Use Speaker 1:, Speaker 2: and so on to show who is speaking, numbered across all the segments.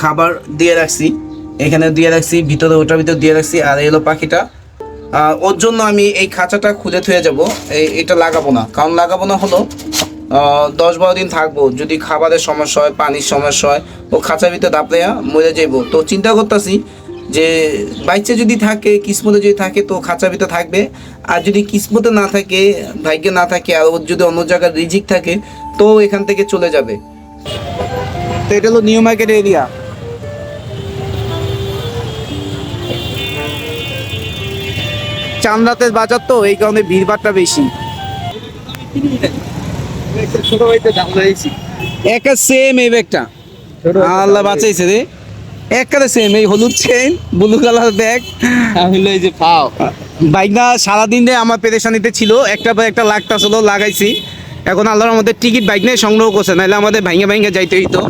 Speaker 1: খাবার দিয়ে রাখছি। এখানে দিয়ে রাখছি, ভিতরে ওটার ভিতরে দিয়ে রাখছি, আর এলো পাখিটা। ওর জন্য আমি এই খাঁচাটা খুলে থুয়ে যাব। এটা লাগাবো না। কারণ লাগাবো না হলো দশ বারো দিন থাকব। যদি খাবারের সমস্যা হয়, পানির সমস্যা হয়, ও খাঁচার ভিতরে দাপড়ে মরে যাইবো। তো চিন্তা করতেছি যে, বাইচে যদি থাকে, কিসমতে যদি থাকে, তো খাঁচার ভিতরে থাকবে। আর যদি কিসমতে না থাকে, ভাগ্যে না থাকে, আর ওর যদি অন্য জায়গায় রিজিক থাকে, তো এখান থেকে চলে যাবে। তো এটা হলো নিউ মার্কেট এরিয়া। চান্দাতের বাজার তো এই কারণে ভিড়ভাড়টা বেশি।
Speaker 2: ছোট ভাইতে দাম দিয়েছি
Speaker 1: একা সেম এই ব্যাগটা। আল্লাহ বাঁচাইছে রে। সেম এই হলুদ চেন ব্লু কালার ব্যাগ
Speaker 2: লই যে পাও।
Speaker 1: বাইক না সারাদিন দিয়ে আমার পেরেশানিতে ছিল। একটা পর লাগাইছি। এখন আল্লাহর আমাদের টিকিট বাইক নিয়ে সংগ্রহ করছে নাহলে আমাদের ভাইঙ্গা ভাইঙ্গা যাইতে হইতো।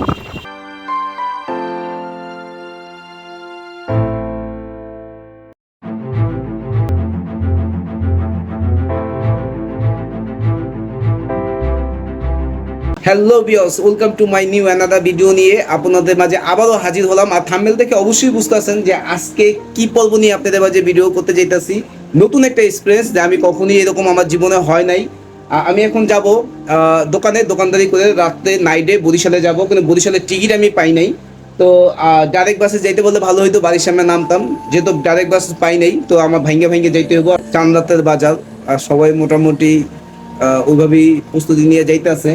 Speaker 1: হ্যালো বিয়স welcome to my new another video নিয়ে আপনাদের মাঝে আবারও হাজির হলাম। আর থাম্বেল থেকে অবশ্যই বুঝতেছেন যে আজকে কি পর্ব নিয়ে আপনাদের মাঝে ভিডিও করতে যাইতাছি নতুন একটা এক্সপিরিয়েন্স যে আমি কখনই এরকম আমার জীবনে হয় নাই। আমি এখন যাব দোকানে দোকানদারি করে রাত্রে নাইটে বরিশালে যাব। কিন্তু বরিশালের টিকিট আমি পাই নাই। তো ডাইরেক্ট বাসে যাইতে বললে ভালো হইতো, বাড়ির সামনে নামতাম। যেহেতু ডাইরেক্ট বাস পাই নাই, তো আমার ভাঙ্গে ভাঙ্গে যাইতে হইব। চান্দাতের বাজার, আর সবাই মোটামুটি ওইভাবেই প্রস্তুতি নিয়ে যাইতেছে।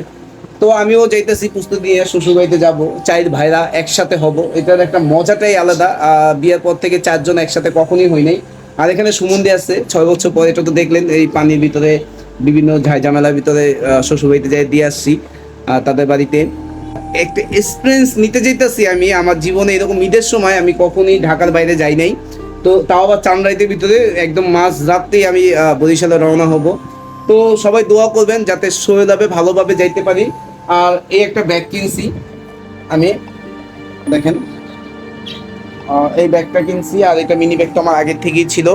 Speaker 1: তো আমিও যাইতেছি প্রস্তুতি দিয়ে শ্বশুর বাড়িতে যাব চার ভাইরা একসাথে হব। এটার একটা মজাটাই আলাদা। বিয়ের পর থেকে চারজন একসাথে কখনই হই নাই। আর এখানে সুমন্দি আছে, ছয় বছর পরে, এটা তো দেখলেন, এই পানির ভিতরে, বিভিন্ন ঝামেলার ভিতরে শ্বশুর বাড়িতে যাই দিয়ে আসছি তাদের বাড়িতে। একটা এক্সপিরিয়েন্স নিতে যেতেছি আমি, আমার জীবনে এরকম ঈদের সময় আমি কখনই ঢাকার বাইরে যাই নাই। তো তাও আবার চান্দাইতের ভিতরে একদম মাঝ রাত্রেই আমি বরিশালে রওনা হব। তো সবাই দোয়া করবেন যাতে সহজভাবে ভালোভাবে যাইতে পারি। আর এই একটা ব্যাগ কিনছি আমি, দেখেন। এই ব্যাগটা কিনছি আর এটা মিনি ব্যাগটা আমার আগের থেকেই ছিল।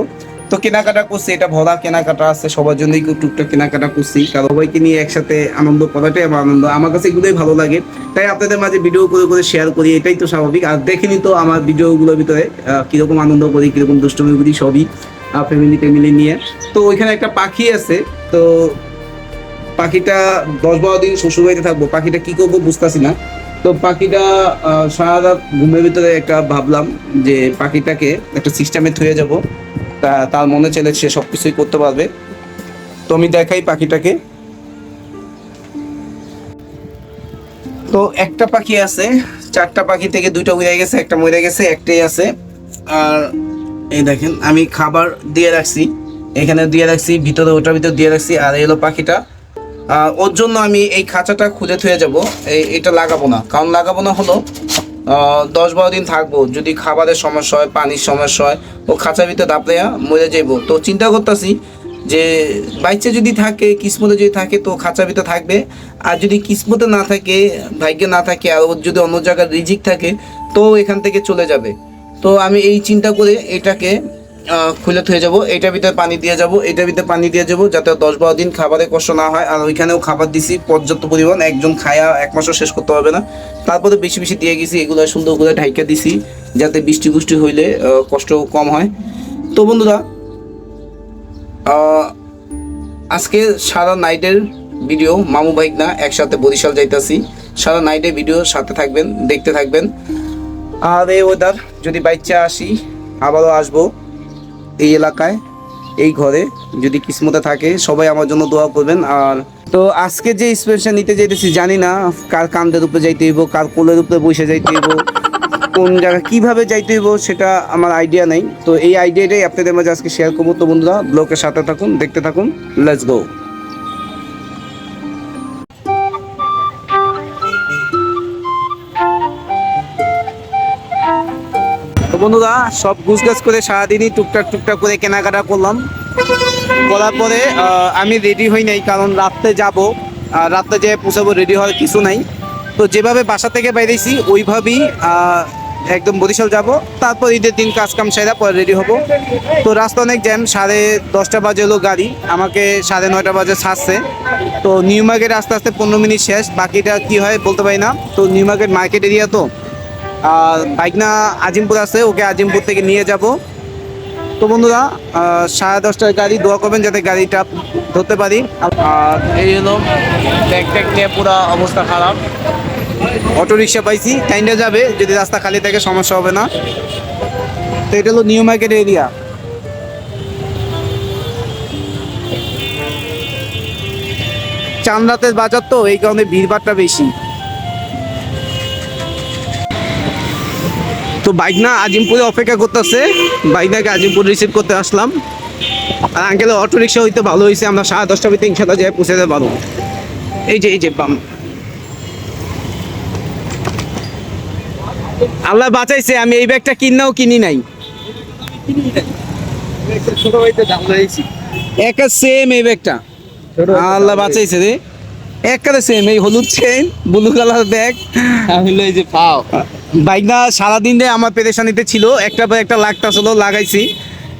Speaker 1: তো কেনাকাটা করছি, এটা ভরা কেনাকাটা আছে, সবার জন্যই টুকটাক কেনাকাটা করছি। কারণ সবাইকে নিয়ে একসাথে আনন্দ করাটাই আমার আনন্দ। আমার কাছে এগুলোই ভালো লাগে। তাই আপনাদের মাঝে ভিডিও করে করে শেয়ার করি, এটাই তো স্বাভাবিক। আর দেখেনি তো আমার ভিডিওগুলোর ভিতরে কীরকম আনন্দ করি, কীরকম দুষ্টমি করি, সবই। ফ্যামিলি ট্যামিলি নিয়ে। তো ওইখানে একটা পাখি আছে, তো পাখিটা দশ বারো দিন শ্বশুরবাড়িতে থাকব, পাখিটা কি করব বুঝতেছি না। তো পাখিটা সারা রাত ঘুমের ভিতরে একটা ভাবলাম যে পাখিটাকে একটা সিস্টেমে থুয়ে যাব। তা তার মনে চলে সে সব কিছুই করতে পারবে। তো আমি দেখাই পাখিটাকে। তো একটা পাখি আছে, চারটা পাখি থেকে দুইটা উড়ে গেছে, একটা মরে গেছে, একটাই আছে। আর এই দেখেন, আমি খাবার দিয়ে রাখছি। এখানে দিয়ে রাখছি, ভিতরে ওটার ভিতরে দিয়ে রাখছি, আর এলো পাখিটা। ওর জন্য আমি এই খাঁচাটা খুলে থুয়ে যাব। এই, এটা লাগাবো না। কারণ লাগাবো না হলো দশ বারো দিন থাকব। যদি খাবারের সমস্যা হয়, পানির সমস্যা হয়, ও খাঁচার ভিতরে দাপড়ে মরে যাইবো। তো চিন্তা করতেছি যে, বাইচে যদি থাকে, কিসমতে যদি থাকে, তো খাঁচার ভিতরে থাকবে। আর যদি কিসমতে না থাকে, ভাগ্যে না থাকে, আর ওর যদি অন্য জায়গায় রিজিক থাকে, তো এখান থেকে চলে যাবে। তো আমি এই চিন্তা করে এটাকে খুলে থয়ে যাব। এটার ভিতরে পানি দিয়ে যাব, এটার ভিতরে পানি দিয়ে যাব, যাতে দশ বারো দিন খাবারের কষ্ট না হয়। আর ওইখানেও খাবার দিছি, পর্যাপ্ত পরিমাণ। একজন খায়া এক মাসও শেষ করতে হবে না। তারপরে বেশি বেশি দিয়ে গেছি, এগুলো সুন্দর করে ঢাইকা দিছি, যাতে বৃষ্টি বুষ্টি হইলে কষ্ট কম হয়। তো বন্ধুরা আজকে সারা নাইটের ভিডিও, মামু বাইক না একসাথে বরিশাল যাইতাছি। সারা নাইটের ভিডিও সাথে থাকবেন, দেখতে থাকবেন। আর এই ওয়েদার যদি বাইচা আসি, আবারও আসব এই এলাকায়, এই ঘরে। যদি কিসমতে থাকে, সবাই আমার জন্য দোয়া করবেন। আর তো আজকে যে স্পেশাল নিতে যাইতেছি, জানি না কার কান্দের উপরে যাইতে হইব, কার কোলের উপরে বসে যাইতে হইব, কোন জায়গায় কীভাবে যাইতে হইব, সেটা আমার আইডিয়া নেই। তো এই আইডিয়াটাই আপনাদের মাঝে আজকে শেয়ার করব। তো বন্ধুরা ব্লগের সাথে থাকুন, দেখতে থাকুন লেটস গো বন্ধুরা, সব গুছগাছ করে সারাদিনই টুকটাক টুকটাক করে কেনাকাটা করলাম। করার পরে আমি রেডি হই নাই, কারণ রাত্রে যাব, আর রাত্রে যেয়ে পৌঁছাবো রেডি হওয়ার কিছু নাই। তো যেভাবে বাসা থেকে বেরিয়েছি, ওইভাবেই একদম বরিশাল যাব। তারপর ঈদের দিন কাজ কাম সেরা পরে রেডি হব। তো রাস্তা অনেক জ্যাম, সাড়ে দশটা বাজে হলো গাড়ি, আমাকে সাড়ে নয়টা বাজে ছাড়ছে। তো নিউ মার্কেট আস্তে আস্তে পনেরো মিনিট শেষ, বাকিটা কি হয় বলতে পারি না। তো নিউ মার্কেট মার্কেট এরিয়া তো। বাইক না আজিমপুর আছে, ওকে আজিমপুর থেকে নিয়ে যাব। তো বন্ধুরা সাড়ে দশটার গাড়ি দোয়া করবেন যাতে গাড়িটা ধরতে পারি। আর এই হলো ব্যাগ ট্যাগ নিয়ে পুরো অবস্থা খারাপ। অটো রিক্সা পাইছি, টাইমটা যাবে, যদি রাস্তা খালি থাকে সমস্যা হবে না। তো এটা হলো নিউ মার্কেট এরিয়া। চান রাতের বাজার তো, এই কারণে ভিড়ভাড়টা বেশি। তো বাইক না আজিমপুরে অপেক্ষা করতেছে। বাইক নাকে আজিমপুর রিসিভ করতে আসলাম। আর আঙ্কেল অটো রিক্সা হইতে ভালো হয়েছে আমরা সাড়ে দশটা ভিতরে ইনশাল্লাহ যাই পৌঁছে যেতে পারব। এই যে এই যে বাম আল্লাহ বাঁচাইছে, আমি এই ব্যাগটা কিনাও কিনি নাই। একা সেম এই ব্যাগটা। আল্লাহ বাঁচাইছে রে। একারে সেম এই হলুদ চেন ব্লু কালার ব্যাগ
Speaker 2: হইল এই যে পাও।
Speaker 1: বাইক না সারাদিন রে আমার পেরেশানিতে ছিল। একটা পর একটা লাগতা ছিল লাগাইছি।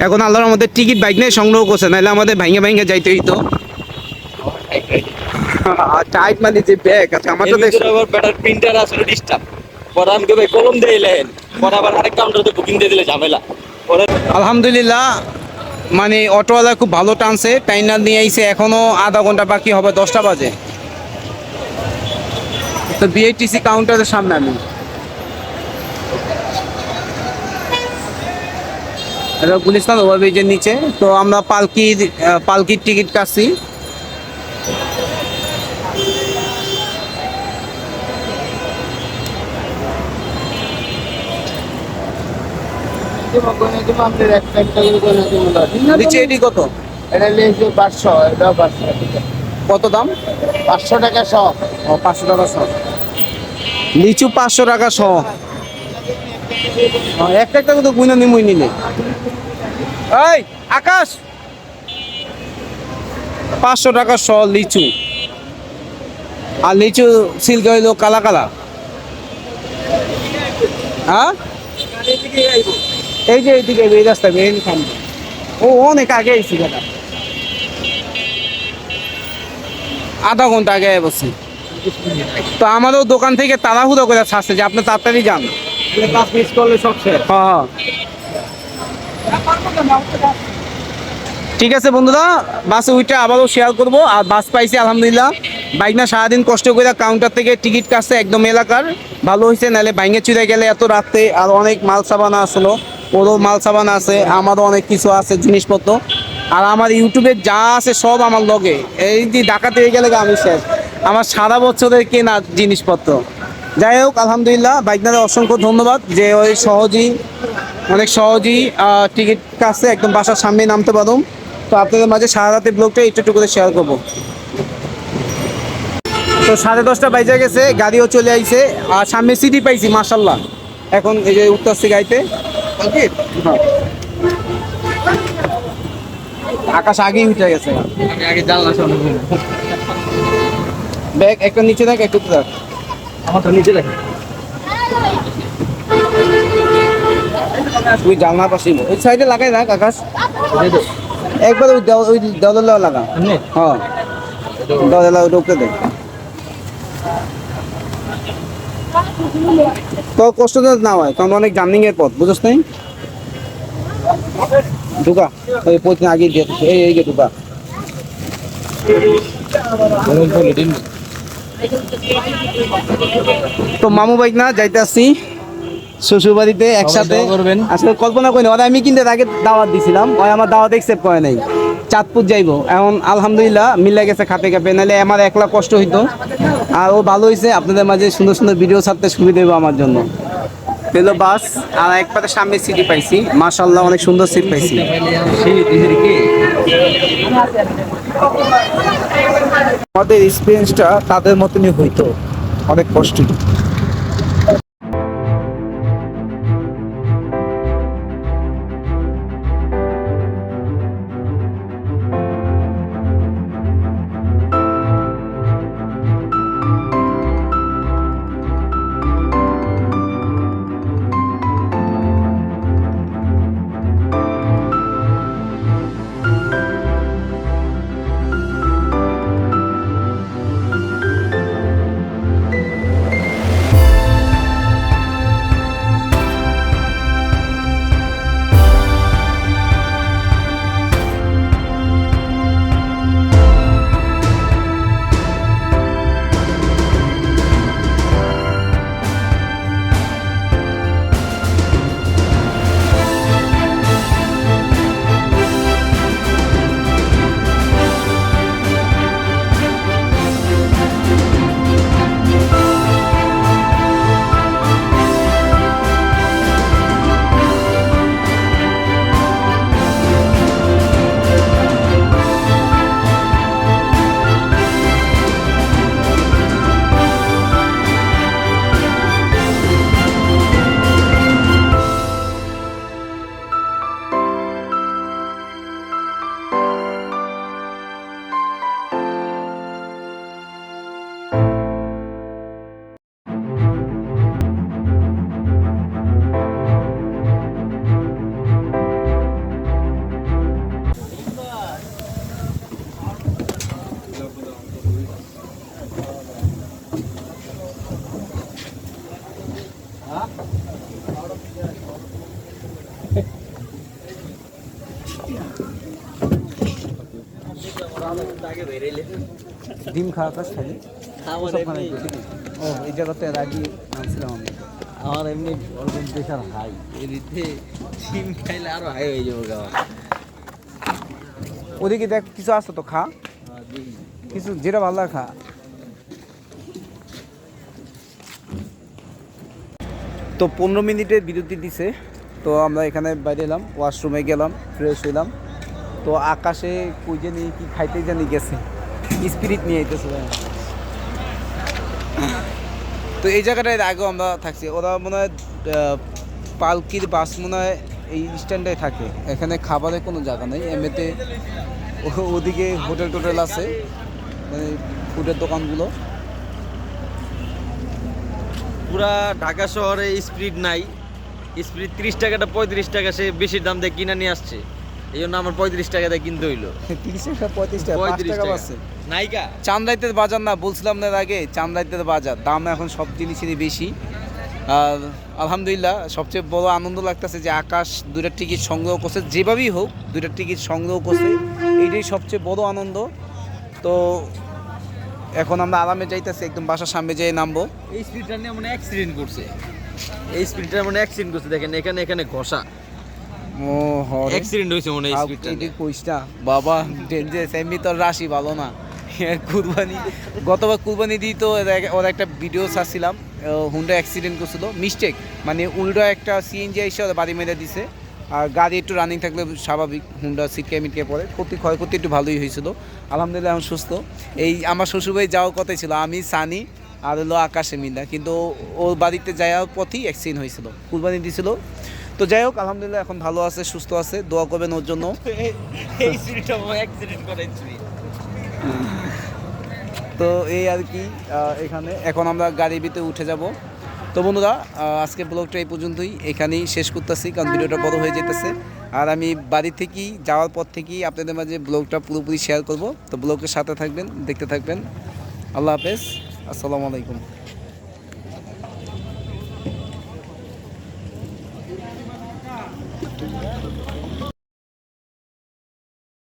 Speaker 1: এখন আল্লাহর আমাদের টিকিট বাইক নিয়ে সংগ্রহ করছে নাহলে আমাদের ভাঙে ভাঙে যাইতে হইতো। টাইট মানে যে ব্যাগ আছে আমার তো দেখ
Speaker 2: আবার ব্যাটার প্রিন্টার আসলে ডিস্টার্ব পরে আমি ভাই কলম দিয়ে এলেন। পরে আবার আরেক কাউন্টারতে বুকিং দিয়ে দিলে ঝামেলা।
Speaker 1: আলহামদুলিল্লাহ মানে অটোওয়ালা খুব ভালো টানছে টাইনার নিয়ে আইছে এখনও আধা ঘণ্টা বাকি হবে দশটা বাজে। তো বিআইটিসি কাউন্টারের সামনে আমি। এটা গুলিস্তান ওভারব্রিজের নিচে। তো আমরা পালকির পালকির টিকিট কাটছি। নিচে এটি কত?
Speaker 3: এটা লেগেছে পাঁচশো এটাও পাঁচশো
Speaker 1: কত দাম?
Speaker 3: পাঁচশো টাকা
Speaker 1: ও পাঁচশো টাকা লিচু পাঁচশো টাকা শ ও, একটা একটা তো গুনে নিমুই নিলে। এই, আকাশ! পাঁচশো টাকা শ লিচু। আর লিচু কালা কালা। হ্যাঁ? এই যে এইদিকে এই ও, অনেক আগে আধা ঘণ্টা আগে বসছি তো আমারও দোকান থেকে তাড়াহুড়ো করে ছাড়ছে যে আপনি তাড়াতাড়ি যান। ঠিক আছে বন্ধুরা, বাসে উইটা আবারও শেয়ার করব। আর বাস পাইছি, আলহামদুলিল্লাহ। বাইক না সারাদিন কষ্ট করে কাউন্টার থেকে টিকিট কাটছে একদম এলাকার। ভালো হয়েছে, নাহলে বাইঙ্গে চুরে গেলে এত রাত্রে আর অনেক মাল সাবানা আসলো। ওরও মাল সাবানা আছে, আমারও অনেক কিছু আছে, জিনিসপত্র। আর আমার ইউটিউবে যা আছে সব আমার লগে এই যে ডাকাতে গেলে আমি শেষ। আমার সারা বছরের কেনা জিনিসপত্র। যাই হোক আলহামদুলিল্লাহ বাইকনারে অসংখ্য ধন্যবাদ যে ওই সহজেই অনেক সহজেই টিকিট কাটছে একদম বাসার সামনে নামতে পারুম। তো আপনাদের মাঝে সারা রাতে ব্লগটা একটু করে শেয়ার করব। তো সাড়ে দশটা বাজে গেছে গাড়িও চলে আইছে আর সামনে সিটি পাইছি মার্শাল্লাহ এখন এই যে উঠতেছি গাইতে হ্যাঁ। আকাশ আগেই উঠে গেছে।
Speaker 2: আগে জানলা
Speaker 1: ব্যাগ একটা নিচে থাক একটু থাক
Speaker 2: আমার তো
Speaker 1: তুই ওই সাইডে লাগাই রাখ আকাশ। একবার ওই ওই দেওয়ালে লাগা হ্যাঁ। দেওয়ালে ঢুকতে দে। তো কষ্ট না হয় কারণ অনেক জার্নিং এর পথ বুঝছ নাই? ঢুকা ওই প্রতিদিন আগে দিয়ে এই ঢুকা। তো মামু বাইক না যাইতে আসছি। শ্বশুর বাড়িতে একসাথে
Speaker 2: করবেন।
Speaker 1: আসলে কল্পনা করিনি ওরা আমি কিন্তু আগে দাওয়াত দিছিলাম ওই আমার দাওয়াত একসেপ্ট করে নাই। চাঁদপুর যাইবো। এখন আলহামদুলিল্লাহ মিলে গেছে খাপে খাপে নাহলে আমার একলা কষ্ট হইতো। আর ও ভালো হয়েছে আপনাদের মাঝে সুন্দর সুন্দর ভিডিও ছাড়তে সুবিধা হবে আমার জন্য। পেল বাস আর এক পাতে সামনে সিটি পাইছি। মাশাল্লাহ অনেক সুন্দর সিট পাইছি। আমাদের এক্সপিরিয়েন্সটা তাদের মতনই হইতো। অনেক কষ্ট ডিম খাওয়া কাজ খালি? খানা ও এই জায়গাতে এর আগে আনছিলাম আমি।
Speaker 2: আমার এমনি অর্গান প্রেশার হাই। এদিকে ডিম খাইলে আরও হাই হয়ে যাব
Speaker 1: ওদিকে দেখ কিছু আছে তো খা। কিছু যেটা ভালো লাগে খা। তো পনেরো মিনিটে বিরতি দিছে। তো আমরা এখানে বাইরে এলাম ওয়াশরুমে গেলাম ফ্রেশ হইলাম। তো আকাশে কই জানি কি খাইতে জানি গেছে। স্পিরিট নিয়ে আইতেছে। তো এই জায়গাটায় আগেও আমরা থাকছি। ওরা মনে হয় পালকির বাস মনে হয় এই স্ট্যান্ডে থাকে। এখানে খাবারের কোনো জায়গা নেই। এমনিতে ওদিকে হোটেল টোটেল আছে। মানে ফুডের দোকানগুলো।
Speaker 2: পুরা ঢাকা শহরে স্পিড নাই। স্পিড তিরিশ টাকাটা পঁয়ত্রিশ টাকা সে বেশি দাম দিয়ে কিনে নিয়ে আসছে। এই জন্য আমার পঁয়ত্রিশ টাকা দিয়ে কিনতে হইল।
Speaker 1: তিরিশ টাকা পঁয়ত্রিশ টাকা পাঁচ টাকা বাড়ছে
Speaker 2: নাইকা?
Speaker 1: চান্দাইতের বাজার না বলছিলাম না এর আগে চান্দাইতের বাজার। দাম এখন সব জিনিসেরই বেশি। আর আলহামদুলিল্লাহ সবচেয়ে বড় আনন্দ লাগতেছে যে আকাশ দুইটা টিকিট সংগ্রহ করছে যেভাবেই হোক দুইটা টিকিট সংগ্রহ করছে এইটাই সবচেয়ে বড় আনন্দ। তো এখন আমরা আরামে যাইতেছি একদম বাসার সামনে যেয়ে নামবো।
Speaker 2: এই স্পিডটা নিয়ে মানে অ্যাক্সিডেন্ট করছে। এই স্পিডটা মানে অ্যাক্সিডেন্ট করছে দেখেন এখানে এখানে ঘষা।
Speaker 1: ও
Speaker 2: অ্যাক্সিডেন্ট মনে হয় স্পিডটা
Speaker 1: বাবা। ডেঞ্জারাস এমনি তোর রাশি ভালো না। কুরবানি গতবার কুরবানি দিই তো ওর একটা ভিডিও ছাড়ছিলাম। হুন্ডা অ্যাক্সিডেন্ট করছিল। মিস্টেক মানে উল্টো একটা সিএনজি এসে ওরা বাড়ি মেরে দিছে। আর গাড়ি একটু রানিং থাকলে স্বাভাবিক হুন্ডা সিটকে মিটকে পড়ে। ক্ষতি ক্ষয়ক্ষতি একটু ভালোই হয়েছিল। আলহামদুলিল্লাহ এখন সুস্থ। এই আমার শ্বশুরবাড়ি যাওয়ার কথাই ছিল। আমি সানি আর হলো আকাশে মিন্দা কিন্তু ওর বাড়িতে যাওয়ার পথেই অ্যাক্সিডেন্ট হয়েছিল। কুরবানি দিছিল। তো যাই হোক আলহামদুলিল্লাহ এখন ভালো আছে সুস্থ আছে দোয়া করবেন ওর জন্য।
Speaker 2: এই অ্যাক্সিডেন্ট
Speaker 1: তো এই আর কি এখানে। এখন আমরা গাড়ির ভিতরে উঠে যাব। তো বন্ধুরা আজকে ব্লগটা এই পর্যন্তই। এখানেই শেষ করতেছি কারণ ভিডিওটা বড় হয়ে যেতেছে। আর আমি বাড়ি থেকেই যাওয়ার পর থেকেই আপনাদের মাঝে ব্লগটা পুরোপুরি শেয়ার করব। তো ব্লগের সাথে থাকবেন দেখতে থাকবেন। আল্লাহ হাফেজ। আসসালামু আলাইকুম।